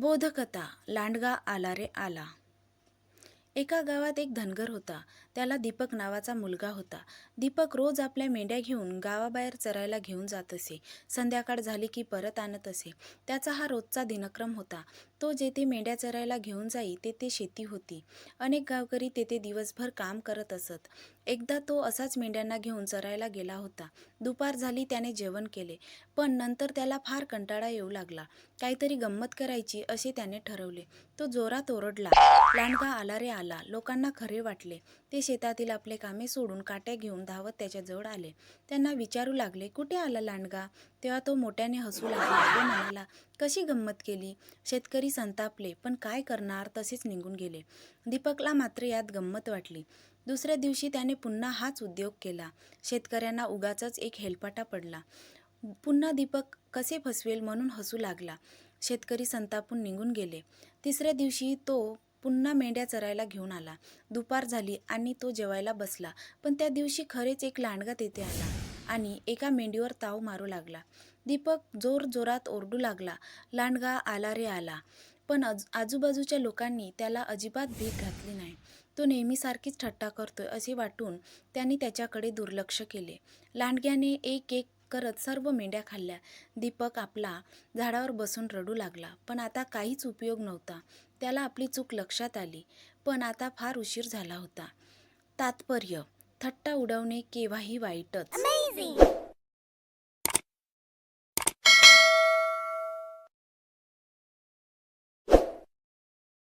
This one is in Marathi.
बोधकथा लांडगा आला रे आला. एका गावात एक धनगर होता. त्याला दीपक नावाचा मुलगा होता. दीपक रोज आपल्या मेंढ्या घेऊन गावाबाहेर चरायला घेऊन जात असे. संध्याकाळ झाली की परत आणत असे. त्याचा हा रोजचा दिनक्रम होता. तो जेथे मेंढ्या चरायला घेऊन जाई तेथे शेती होती. अनेक गावकरी तेथे दिवसभर काम करत असत. एकदा तो असाच मेंढ्यांना घेऊन चरायला गेला होता. दुपार झाली त्याने जेवण केले. पण नंतर त्याला फार कंटाळा येऊ लागला. काहीतरी गंमत करायची असे त्याने ठरवले. तो जोरात ओरडला लांडगा आला रे आला लोकांना खरे वाटले. ते शेतातील आपले कामे सोडून काट्या घेऊन धावत त्याच्याजवळ आले. त्यांना विचारू लागले कुठे आला लांडगा? तेव्हा तो मोठ्याने हसू लागला. म्हणाला कशी गंमत केली? शेतकरी संतापले पण काय करणार? तसेच निघून गेले. दीपकला मात्र यात गंमत वाटली. दुसऱ्या दिवशी त्याने पुन्हा हाच उद्योग केला. शेतकऱ्यांना उगाचच एक हेलपाटा पडला. पुन्हा दीपक कसे फसवेल म्हणून हसू लागला. शेतकरी संतापून निघून गेले. तिसऱ्या दिवशी तो पुन्हा मेंढ्या चरायला घेऊन आला. दुपार झाली आणि तो जेवायला बसला. पण त्या दिवशी खरेच एक लांडगा तेथे आला आणि एका मेंढीवर ताव मारू लागला. दीपक जोर जोरात ओरडू लागला. लांडगा आला रे आला. पण अज आजूबाजूच्या लोकांनी त्याला अजिबात भीक घातली नाही. तो नेहमीसारखीच ठट्टा करतोय असे वाटून त्यांनी त्याच्याकडे दुर्लक्ष केले. लांडग्याने एक एक करत सर्व मेंढ्या खाल्ल्या. दीपक आपला झाडावर बसून रडू लागला. पण आता काहीच उपयोग नव्हता. त्याला आपली चूक लक्षात आली. पण आता फार उशीर झाला होता. तात्पर्य थट्टा उडवणे केव्हाही वाईटच.